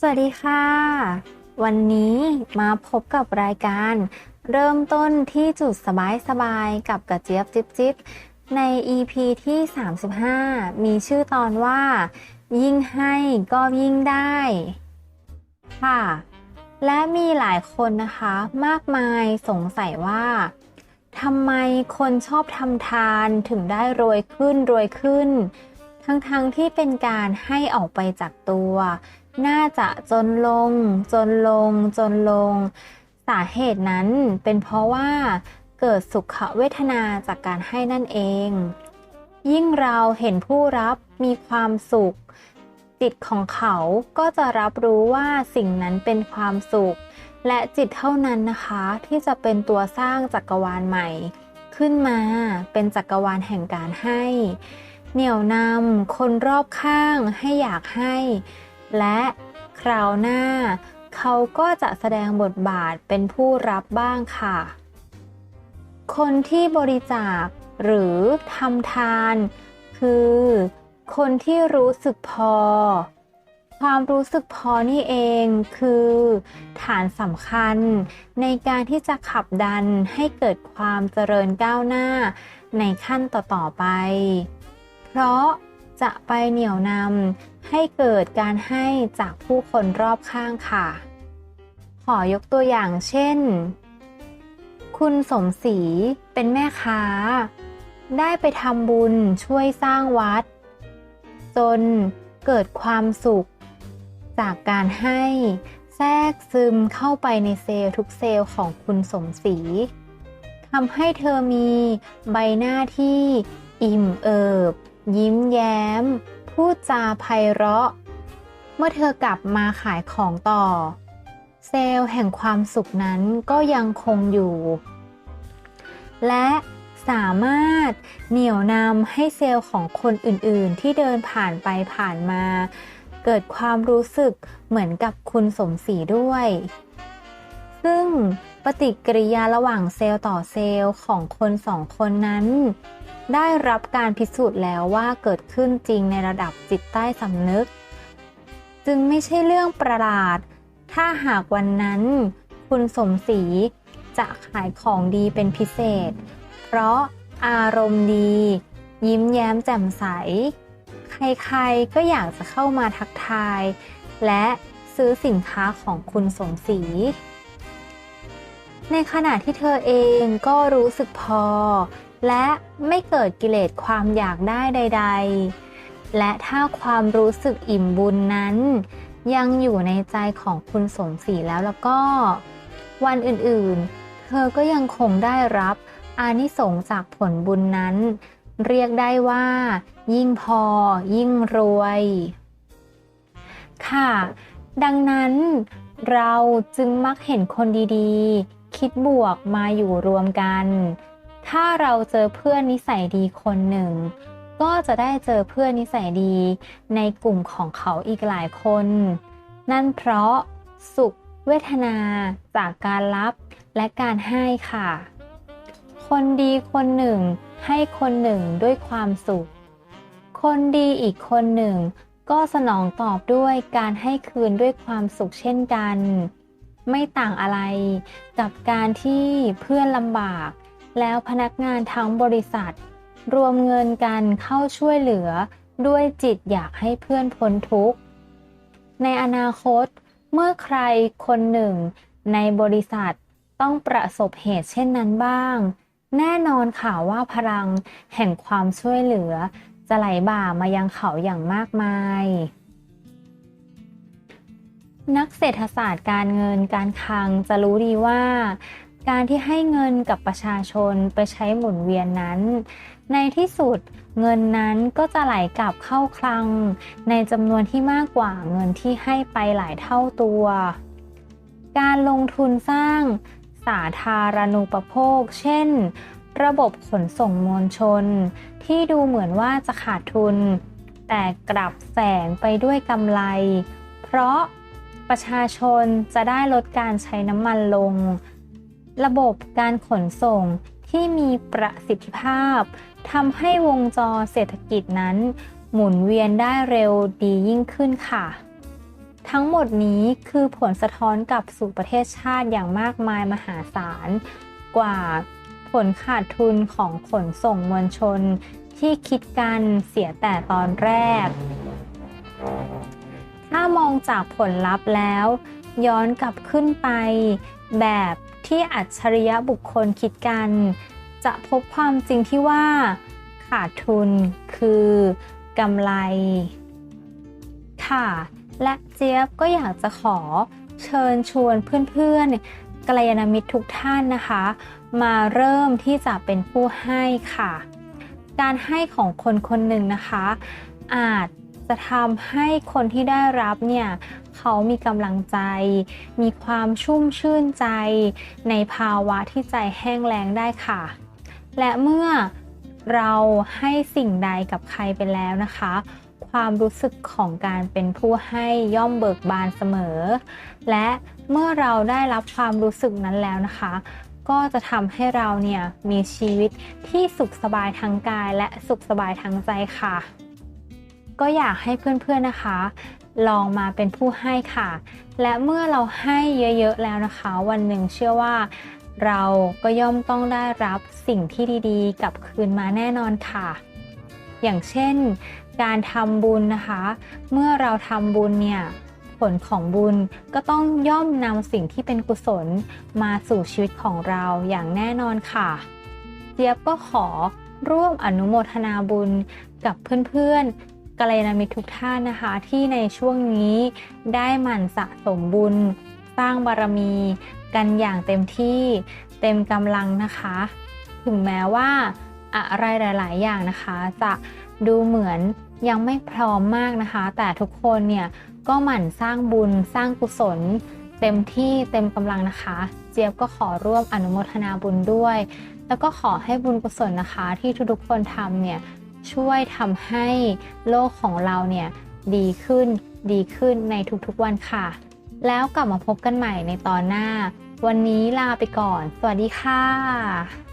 สวัสดีค่ะ วันนี้มาพบกับรายการ เริ่มต้นที่จุดสบายสบายๆกับกระเจี๊ยบจิ๊บจิ๊บใน EP ที่ 35 มีชื่อตอนว่า ยิ่งให้ก็ยิ่งได้ ค่ะ และมีหลายคนนะคะ มากมายสงสัยว่าทำไมคนชอบทำทานถึงได้รวยขึ้นรวยขึ้น ทั้งๆทที่เป็นการให้ออกไปจากตัว น่าจะจนลง จนลง จนลง สาเหตุนั้นเป็นเพราะว่าเกิดสุขเวทนาจากการให้นั่นเอง ยิ่งเราเห็นผู้รับมีความสุข จิตของเขาก็จะรับรู้ว่าสิ่งนั้นเป็นความสุข และจิตเท่านั้นนะคะ ที่จะเป็นตัวสร้างจักรวาลใหม่ ขึ้นมาเป็นจักรวาลแห่งการให้ เหนี่ยวนำคนรอบข้างให้อยากให้ และคราวหน้า เขาก็จะแสดงบทบาทเป็นผู้รับบ้างค่ะ คนที่บริจาคหรือทำทาน คือ คนที่รู้สึกพอ ความรู้สึกพอนี่เองคือ ฐานสำคัญ ในการที่จะขับดันให้เกิดความเจริญก้าวหน้า ในขั้นต่อ ๆ ไป เพราะ จะไปเหนี่ยวนำให้เกิดการให้จากผู้คนรอบข้างค่ะ ขอยกตัวอย่างเช่น คุณสมศรีเป็นแม่ค้า ได้ไปทำบุญช่วยสร้างวัด จนเกิดความสุข จากการให้แทรกซึมเข้าไปในเซลล์ทุกเซลล์ของคุณสมศรีทำให้เธอมีใบหน้าที่อิ่มเอิบ ยิ้มแย้ม พูดจาไพเราะ เมื่อเธอกลับมาขายของต่อ เซลล์แห่งความสุขนั้นก็ยังคงอยู่ และสามารถเหนี่ยวนำให้เซลล์ของคนอื่นๆ ที่เดินผ่านไปผ่านมา เกิดความรู้สึกเหมือนกับคุณสมศรีด้วย ซึ่ง ปฏิกิริยาระหว่างเซลล์ต่อเซลล์ของคนสองคนนั้น ได้รับการพิสูจน์แล้วว่าเกิดขึ้นจริงในระดับจิตใต้สำนึก จึงไม่ใช่เรื่องประหลาด ถ้าหากวันนั้น คุณสมศรีจะขายของดีเป็นพิเศษ เพราะอารมณ์ดี ยิ้มแย้มแจ่มใส ใครๆก็อยากจะเข้ามาทักทาย และซื้อสินค้าของคุณสมศรี ในขณะที่เธอเองก็รู้สึกพอ และไม่เกิดกิเลสความอยากได้ใด ๆ และถ้าความรู้สึกอิ่มบุญนั้น ยังอยู่ในใจของคุณสมศรีแล้วแล้วก็ วันอื่นๆ เธอก็ยังคงได้รับอานิสงส์จากผลบุญนั้น เรียกได้ว่า ยิ่งพอ ยิ่งรวย ค่ะ ดังนั้นเราจึงมักเห็นคนดีๆ คิดบวกมาอยู่รวมกัน ถ้าเราเจอเพื่อนนิสัยดีคนหนึ่ง ก็จะได้เจอเพื่อนนิสัยดี ในกลุ่มของเขาอีกหลายคน นั่นเพราะสุขเวทนาจากการรับและการให้ค่ะ คนดีคนหนึ่ง ให้คนหนึ่งด้วยความสุข คนดีอีกคนหนึ่ง ก็สนองตอบด้วยการให้คืนด้วยความสุขเช่นกัน ไม่ต่างอะไร กับการที่เพื่อนลำบาก แล้วพนักงานทั้งบริษัท รวมเงินกันเข้าช่วยเหลือด้วยจิตอยากให้เพื่อนพ้นทุกข์ ในอนาคต เมื่อใครคนหนึ่งในบริษัทต้องประสบเหตุเช่นนั้นบ้าง แน่นอนค่ะว่าพลังแห่งความช่วยเหลือ จะไหลบ่ามายังเขาอย่างมากมาย นักเศรษฐศาสตร์การเงินการคลังจะรู้ดีว่า การที่ให้เงินกับประชาชนไปใช้หมุนเวียนนั้น ในที่สุดเงินนั้นก็จะไหลกลับเข้าคลัง ในจำนวนที่มากกว่าเงินที่ให้ไปหลายเท่าตัว การลงทุนสร้างสาธารณูปโภค เช่น ระบบขนส่งมวลชน ที่ดูเหมือนว่าจะขาดทุน แต่กลับแฝงไปด้วยกำไร เพราะ ประชาชนจะได้ลดการใช้น้ำมันลง ระบบการขนส่งที่มีประสิทธิภาพทำให้วงจรเศรษฐกิจนั้น หมุนเวียนได้เร็วดียิ่งขึ้นค่ะ ทั้งหมดนี้คือผลสะท้อนกลับสู่ประเทศชาติอย่างมากมายมหาศาล กว่าผลขาดทุนของขนส่งมวลชนที่คิดกันเสียแต่ตอนแรก มองจากผลลัพธ์แล้ว ย้อนกลับขึ้นไป แบบที่อัจฉริยะบุคคลคิดกัน จะพบความจริงที่ว่า ขาดทุนคือกำไร ค่ะ และเจี๊ยบก็อยากจะขอเชิญชวนเพื่อนๆกัลยาณมิตรทุกท่านนะคะ มาเริ่มที่จะเป็นผู้ให้ค่ะ การให้ของคนคนหนึ่งนะคะ อาจ จะทำให้คนที่ได้รับเนี่ยเขามีกำลังใจ มีความชุ่มชื่นใจ ในภาวะที่ใจแห้งแล้งได้ค่ะ และเมื่อเราให้สิ่งใดกับใครไปแล้วนะคะ ความรู้สึกของการเป็นผู้ให้ย่อมเบิกบานเสมอ และเมื่อเราได้รับความรู้สึกนั้นแล้วนะคะ ก็จะทำให้เราเนี่ยมีชีวิตที่สุขสบายทั้งกายและสุขสบายทั้งใจค่ะ ก็อยากให้เพื่อนๆนะคะ ลองมาเป็นผู้ให้ค่ะ และเมื่อเราให้เยอะๆแล้วนะคะ วันหนึ่งเชื่อว่าเราก็ย่อมต้องได้รับสิ่งที่ดีๆกลับคืนมาแน่นอนค่ะ อย่างเช่น การทำบุญนะคะ เมื่อเราทำบุญเนี่ยผลของบุญก็ต้องย่อมนำสิ่งที่เป็นกุศลมาสู่ชีวิตของเราอย่างแน่นอนค่ะ เจี๊ยบก็ขอร่วมอนุโมทนาบุญกับเพื่อนๆ กัลยาณมิตรทุกท่านนะคะ ที่ในช่วงนี้ได้หมั่นสะสมบุญ สร้างบารมีกันอย่างเต็มที่เต็มกำลังนะคะ ถึงแม้ว่าอะไรหลาย ๆ อย่างนะคะ จะดูเหมือนยังไม่พร้อมมากนะคะ แต่ทุกคนเนี่ยก็หมั่นสร้างบุญสร้างกุศล เต็มที่เต็มกำลังนะคะ เจี๊ยบก็ขอร่วมอนุโมทนาบุญด้วย แล้วก็ขอให้บุญกุศลนะคะ ที่ทุกๆคนทำเนี่ย ช่วยทำให้โลกของเราเนี่ยดีขึ้นดีขึ้นในทุกๆวันค่ะ แล้วกลับมาพบกันใหม่ในตอนหน้า วันนี้ลาไปก่อน สวัสดีค่ะ